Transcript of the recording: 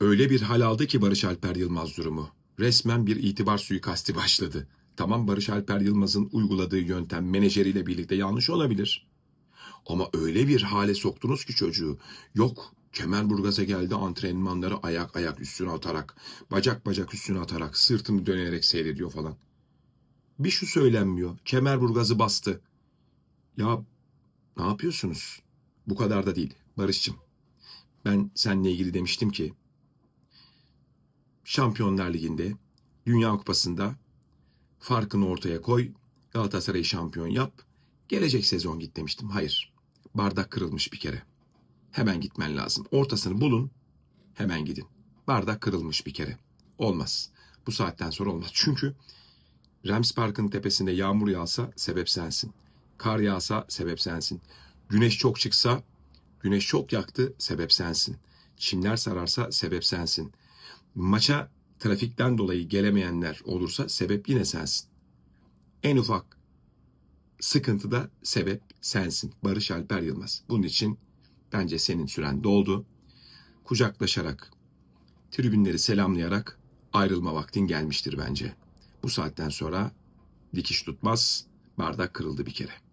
Öyle bir hal aldı ki Barış Alper Yılmaz durumu. Resmen bir itibar suikasti başladı. Tamam Barış Alper Yılmaz'ın uyguladığı yöntem menajeriyle birlikte yanlış olabilir. Ama öyle bir hale soktunuz ki çocuğu. Yok Kemerburgaz'a geldi antrenmanları ayak ayak üstüne atarak, bacak bacak üstüne atarak, sırtını dönerek seyrediyor falan. Bir şu söylenmiyor. Kemerburgaz'ı bastı. Ya ne yapıyorsunuz? Bu kadar da değil Barış'cığım. Ben seninle ilgili demiştim ki Şampiyonlar Ligi'nde, Dünya Kupası'nda farkını ortaya koy, Galatasaray'ı şampiyon yap, gelecek sezon git demiştim. Hayır, bardak kırılmış bir kere. Hemen gitmen lazım. Ortasını bulun, hemen gidin. Bardak kırılmış bir kere. Olmaz. Bu saatten sonra olmaz. Çünkü Rams Park'ın tepesinde yağmur yağsa sebep sensin. Kar yağsa sebep sensin. Güneş çok çıksa, güneş çok yaktı sebep sensin. Çimler sararsa sebep sensin. Maça trafikten dolayı gelemeyenler olursa sebep yine sensin. En ufak sıkıntıda sebep sensin. Barış Alper Yılmaz. Bunun için bence senin süren doldu. Kucaklaşarak, tribünleri selamlayarak ayrılma vaktin gelmiştir bence. Bu saatten sonra dikiş tutmaz, bardak kırıldı bir kere.